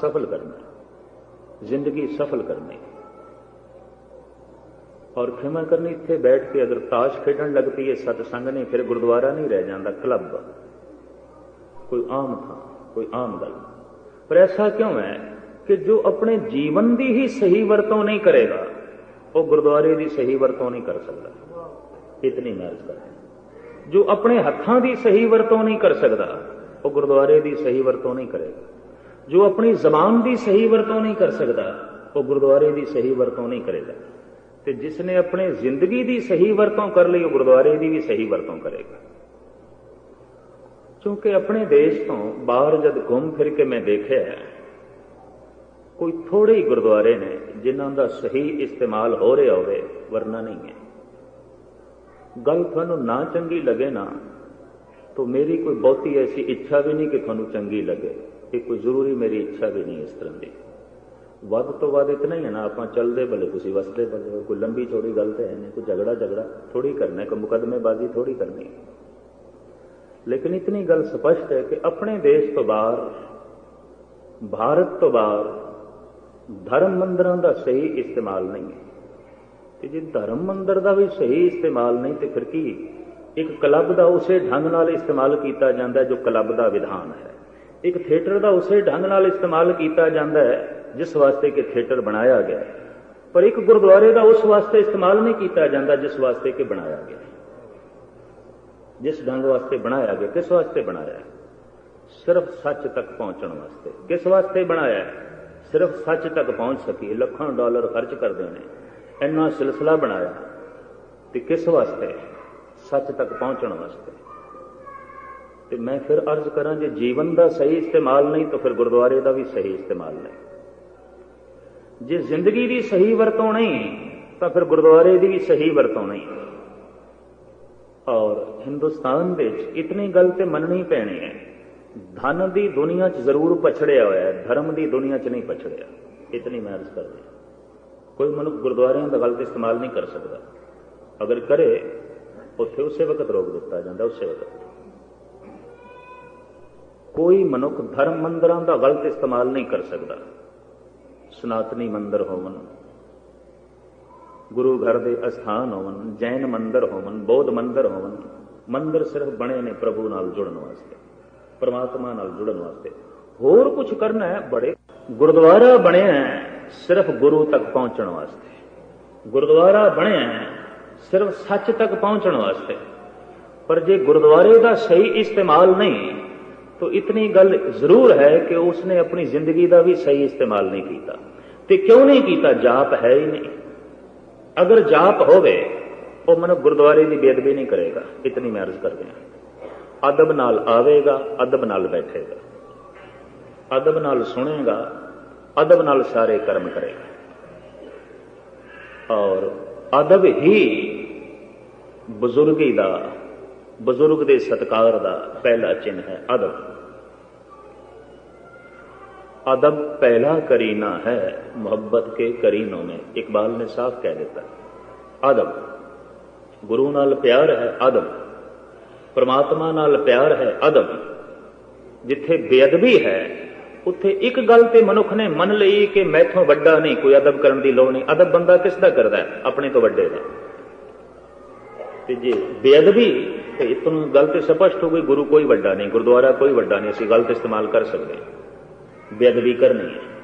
ਸਫਲ ਕਰਨਾ ਜ਼ਿੰਦਗੀ ਸਫਲ ਕਰਨੀ ਔਰ ਖਿਮਾ ਕਰਨੀ ਇੱਥੇ ਬੈਠ ਕੇ ਅਗਰ ਤਾਸ਼ ਖੇਡਣ ਲੱਗ ਪਈਏ ਸਤਸੰਗ ਨਹੀਂ ਫਿਰ ਗੁਰਦੁਆਰਾ ਨਹੀਂ ਰਹਿ ਜਾਂਦਾ ਕਲੱਬ ਕੋਈ ਆਮ ਥਾਂ ਕੋਈ ਆਮ ਗੱਲ ਪਰ ਐਸਾ ਕਿਉਂ ਹੈ ਕਿ ਜੋ ਆਪਣੇ ਜੀਵਨ ਦੀ ਹੀ ਸਹੀ ਵਰਤੋਂ ਨਹੀਂ ਕਰੇਗਾ ਉਹ ਗੁਰਦੁਆਰੇ ਦੀ ਸਹੀ ਵਰਤੋਂ ਨਹੀਂ ਕਰ ਸਕਦਾ ਇਤਨੀ ਮੈਂ ਅਰਜ਼ ਜੋ ਆਪਣੇ ਹੱਥਾਂ ਦੀ ਸਹੀ ਵਰਤੋਂ ਨਹੀਂ ਕਰ ਸਕਦਾ ਉਹ ਗੁਰਦੁਆਰੇ ਦੀ ਸਹੀ ਵਰਤੋਂ ਨਹੀਂ ਕਰੇਗਾ ਜੋ ਆਪਣੀ ਜ਼ਬਾਨ ਦੀ ਸਹੀ ਵਰਤੋਂ ਨਹੀਂ ਕਰ ਸਕਦਾ, ਉਹ ਗੁਰਦੁਆਰੇ ਦੀ ਸਹੀ ਵਰਤੋਂ ਨਹੀਂ ਕਰੇਗਾ। ਤੇ ਜਿਸ ਨੇ ਆਪਣੇ ਜ਼ਿੰਦਗੀ ਦੀ ਸਹੀ ਵਰਤੋਂ ਕਰ ਲਈ, ਉਹ ਗੁਰਦੁਆਰੇ ਦੀ ਵੀ ਸਹੀ ਵਰਤੋਂ ਕਰੇਗਾ। ਕਿਉਂਕਿ ਆਪਣੇ ਦੇਸ਼ ਤੋਂ ਬਾਹਰ ਜਦ ਘੁੰਮ ਫਿਰ ਕੇ ਮੈਂ ਦੇਖਿਆ, ਕੋਈ ਥੋੜੇ ਹੀ ਗੁਰਦੁਆਰੇ ਨੇ ਜਿਨ੍ਹਾਂ ਦਾ ਸਹੀ ਇਸਤੇਮਾਲ ਹੋ ਰਿਹਾ ਹੋਵੇ, ਵਰਨਾ ਨਹੀਂ ਹੈ। ਗੱਲ ਤੁਹਾਨੂੰ ਨਾ ਚੰਗੀ ਲੱਗੇ ਨਾ, ਤਾਂ ਮੇਰੀ ਕੋਈ ਬਹੁਤੀ ਐਸੀ ਇੱਛਾ ਵੀ ਨਹੀਂ ਕਿ ਤੁਹਾਨੂੰ ਚੰਗੀ ਲੱਗੇ। ਇਹ ਕੋਈ ਜ਼ਰੂਰੀ ਮੇਰੀ ਇੱਛਾ ਵੀ ਨਹੀਂ ਇਸ ਤਰ੍ਹਾਂ ਦੀ। ਵੱਧ ਤੋਂ ਵੱਧ ਇਤਨਾ ਹੀ ਹੈ ਨਾ, ਆਪਾਂ ਚੱਲਦੇ ਭਲੇ, ਤੁਸੀਂ ਵਸਦੇ ਭਲੇ, ਕੋਈ ਲੰਬੀ ਚੌੜੀ ਗੱਲ ਤਾਂ ਹੈ ਨਹੀਂ, ਕੋਈ ਝਗੜਾ ਝਗੜਾ ਥੋੜੀ ਕਰਨਾ ਕੋਈ ਮੁਕਦਮੇਬਾਜ਼ੀ ਥੋੜੀ ਕਰਨੀ। ਲੇਕਿਨ ਇਤਨੀ ਗੱਲ ਸਪਸ਼ਟ ਹੈ ਕਿ ਆਪਣੇ ਦੇਸ਼ ਤੋਂ ਬਾਹਰ, ਭਾਰਤ ਤੋਂ ਬਾਹਰ, ਧਰਮ ਮੰਦਰਾਂ ਦਾ ਸਹੀ ਇਸਤੇਮਾਲ ਨਹੀਂ ਹੈ। ਤੇ ਜੇ ਧਰਮ ਮੰਦਰ ਦਾ ਵੀ ਸਹੀ ਇਸਤੇਮਾਲ ਨਹੀਂ, ਤੇ ਫਿਰ ਕੀ? ਇੱਕ ਕਲੱਬ ਦਾ ਉਸੇ ਢੰਗ ਨਾਲ ਇਸਤੇਮਾਲ ਕੀਤਾ ਜਾਂਦਾ ਜੋ ਕਲੱਬ ਦਾ ਵਿਧਾਨ ਹੈ। ਇੱਕ ਥੀਏਟਰ ਦਾ ਉਸੇ ਢੰਗ ਨਾਲ ਇਸਤੇਮਾਲ ਕੀਤਾ ਜਾਂਦਾ ਹੈ, ਜਿਸ ਵਾਸਤੇ ਕਿ ਥੀਏਟਰ ਬਣਾਇਆ ਗਿਆ ਪਰ ਇੱਕ ਗੁਰਦੁਆਰੇ ਦਾ ਉਸ ਵਾਸਤੇ ਇਸਤੇਮਾਲ ਨਹੀਂ ਕੀਤਾ ਜਾਂਦਾ, ਜਿਸ ਵਾਸਤੇ ਕਿ ਬਣਾਇਆ ਗਿਆ ਜਿਸ ਢੰਗ ਵਾਸਤੇ ਬਣਾਇਆ ਗਿਆ, ਕਿਸ ਵਾਸਤੇ ਬਣਾਇਆ ਸਿਰਫ ਸੱਚ ਤੱਕ ਪਹੁੰਚਣ ਵਾਸਤੇ। ਕਿਸ ਵਾਸਤੇ ਬਣਾਇਆ ਸਿਰਫ ਸੱਚ ਤੱਕ ਪਹੁੰਚ ਸਕੀ ਲੱਖਾਂ ਡਾਲਰ ਖਰਚ ਕਰਦੇ ਨੇ। ਇੰਨਾ ਸਿਲਸਿਲਾ ਬਣਾਇਆ ਤੇ ਕਿਸ ਵਾਸਤੇ? ਸੱਚ ਤੱਕ ਪਹੁੰਚਣ ਵਾਸਤੇ। ਤੇ ਮੈਂ ਫਿਰ ਅਰਜ਼ ਕਰਾਂ ਜੇ ਜੀਵਨ ਦਾ ਸਹੀ ਇਸਤੇਮਾਲ ਨਹੀਂ, ਤਾਂ ਫਿਰ ਗੁਰਦੁਆਰੇ ਦਾ ਵੀ ਸਹੀ ਇਸਤੇਮਾਲ ਨਹੀਂ। ਜੇ ਜ਼ਿੰਦਗੀ ਦੀ ਸਹੀ ਵਰਤੋਂ ਨਹੀਂ, ਤਾਂ ਫਿਰ ਗੁਰਦੁਆਰੇ ਦੀ ਵੀ ਸਹੀ ਵਰਤੋਂ ਨਹੀਂ। ਔਰ ਹਿੰਦੁਸਤਾਨ ਵਿੱਚ ਇਤਨੀ ਗੱਲ ਤੇ ਮੰਨਣੀ ਪੈਣੀ ਹੈ, ਧਨ ਦੀ ਦੁਨੀਆ 'ਚ ਜ਼ਰੂਰ ਪਛੜਿਆ ਹੋਇਆ ਹੈ, ਧਰਮ ਦੀ ਦੁਨੀਆ 'ਚ ਨਹੀਂ ਪਛੜਿਆ। ਇਤਨੀ ਮੈਂ ਅਰਜ਼ ਕਰ ਰਿਹਾ ਕੋਈ ਮਨੁੱਖ ਗੁਰਦੁਆਰਿਆਂ ਦਾ ਗਲਤ ਇਸਤੇਮਾਲ ਨਹੀਂ ਕਰ ਸਕਦਾ। ਅਗਰ ਕਰੇ, ਉੱਥੇ ਉਸੇ ਵਕਤ ਰੋਕ ਦਿੱਤਾ ਜਾਂਦਾ, ਉਸੇ ਵਕਤ। ਕੋਈ ਮਨੁੱਖ ਧਰਮ ਮੰਦਰਾਂ ਦਾ ਗਲਤ ਇਸਤੇਮਾਲ ਨਹੀਂ ਕਰ ਸਕਦਾ। ਸਨਾਤਨੀ ਮੰਦਰ ਹੋਵਨ, ਗੁਰੂ ਘਰ ਦੇ ਅਸਥਾਨ ਹੋਵਨ, ਜੈਨ ਮੰਦਰ ਹੋਵਨ, ਬੋਧ ਮੰਦਰ ਹੋਵਨ, ਮੰਦਰ ਸਿਰਫ ਬਣੇ ਨੇ ਪ੍ਰਭੂ ਨਾਲ ਜੁੜਨ ਵਾਸਤੇ, ਪਰਮਾਤਮਾ ਨਾਲ ਜੁੜਨ ਵਾਸਤੇ। ਹੋਰ ਕੁਝ ਕਰਨਾ ਹੈ, ਬੜੇ ਗੁਰਦੁਆਰਾ ਬਣਿਆ ਹੈ, ਸਿਰਫ ਗੁਰੂ ਤੱਕ ਪਹੁੰਚਣ ਵਾਸਤੇ। ਗੁਰਦੁਆਰਾ ਬਣਿਆ ਹੈ, ਸਿਰਫ ਸੱਚ ਤੱਕ ਪਹੁੰਚਣ ਵਾਸਤੇ। ਪਰ ਜੇ ਗੁਰਦੁਆਰੇ ਦਾ ਸਹੀ ਇਸਤੇਮਾਲ ਨਹੀਂ ਤਾਂ ਇਤਨੀ ਗੱਲ ਜ਼ਰੂਰ ਹੈ ਕਿ ਉਸਨੇ ਆਪਣੀ ਜ਼ਿੰਦਗੀ ਦਾ ਵੀ ਸਹੀ ਇਸਤੇਮਾਲ ਨਹੀਂ ਕੀਤਾ। ਤੇ ਕਿਉਂ ਨਹੀਂ ਕੀਤਾ? ਜਾਪ ਹੈ ਹੀ ਨਹੀਂ। ਅਗਰ ਜਾਪ ਹੋਵੇ, ਉਹ ਮਨ ਗੁਰਦੁਆਰੇ ਦੀ ਬੇਅਦਬੀ ਨਹੀਂ ਕਰੇਗਾ। ਇਤਨੀ ਮੈਂ ਅਰਜ਼ ਕਰ ਰਿਹਾ ਅਦਬ ਨਾਲ ਆਵੇਗਾ, ਅਦਬ ਨਾਲ ਬੈਠੇਗਾ। ਅਦਬ ਨਾਲ ਸੁਣੇਗਾ, ਅਦਬ ਨਾਲ ਸਾਰੇ ਕਰਮ ਕਰੇਗਾ। ਔਰ ਅਦਬ ਹੀ ਬਜ਼ੁਰਗੀ ਦਾ ਬਜ਼ੁਰਗ ਦੇ ਸਤਕਾਰ ਦਾ ਪਹਿਲਾ ਚਿੰਨ ਹੈ ਅਦਬ। ਅਦਬ ਪਹਿਲਾ ਕਰੀਨਾ ਹੈ, ਮੁਹੱਬਤ ਕੇ ਕਰੀਨੋਂ ਮੇ, ਇਕਬਾਲ ਨੇ ਸਾਫ਼ ਕਹਿ ਦਿੱਤਾ। ਅਦਬ, ਗੁਰੂ ਨਾਲ ਪਿਆਰ ਹੈ ਅਦਬ, ਪਰਮਾਤਮਾ ਨਾਲ ਪਿਆਰ ਹੈ ਅਦਬ। ਜਿੱਥੇ ਬੇਅਦਬੀ ਹੈ, ਉੱਥੇ ਇੱਕ ਗੱਲ ਤੇ ਮਨੁੱਖ ਨੇ ਮੰਨ ਲਈ ਕਿ ਮੈਥੋਂ ਵੱਡਾ ਨਹੀਂ, ਕੋਈ ਅਦਬ ਕਰਨ ਦੀ ਲੋੜ ਨਹੀਂ। ਅਦਬ ਬੰਦਾ ਕਿਸ ਦਾ ਕਰਦਾ ਆਪਣੇ ਤੋਂ ਵੱਡੇ ਦਾ। ਤੇ ਜੇ ਬੇਅਦਬੀ ਤੇ ਇਤਨੂੰ ਗੱਲ ਤੇ ਸਪਸ਼ਟ ਹੋ ਗਈ, ਗੁਰੂ ਕੋਈ ਵੱਡਾ ਨਹੀਂ, ਗੁਰਦੁਆਰਾ ਕੋਈ ਵੱਡਾ ਨਹੀਂ, ਅਸੀਂ ਗਲਤ ਇਸਤੇਮਾਲ ਕਰ ਸਕਦੇ ਬੇਅਦਬੀ ਕਰਨੀ ਹੈ।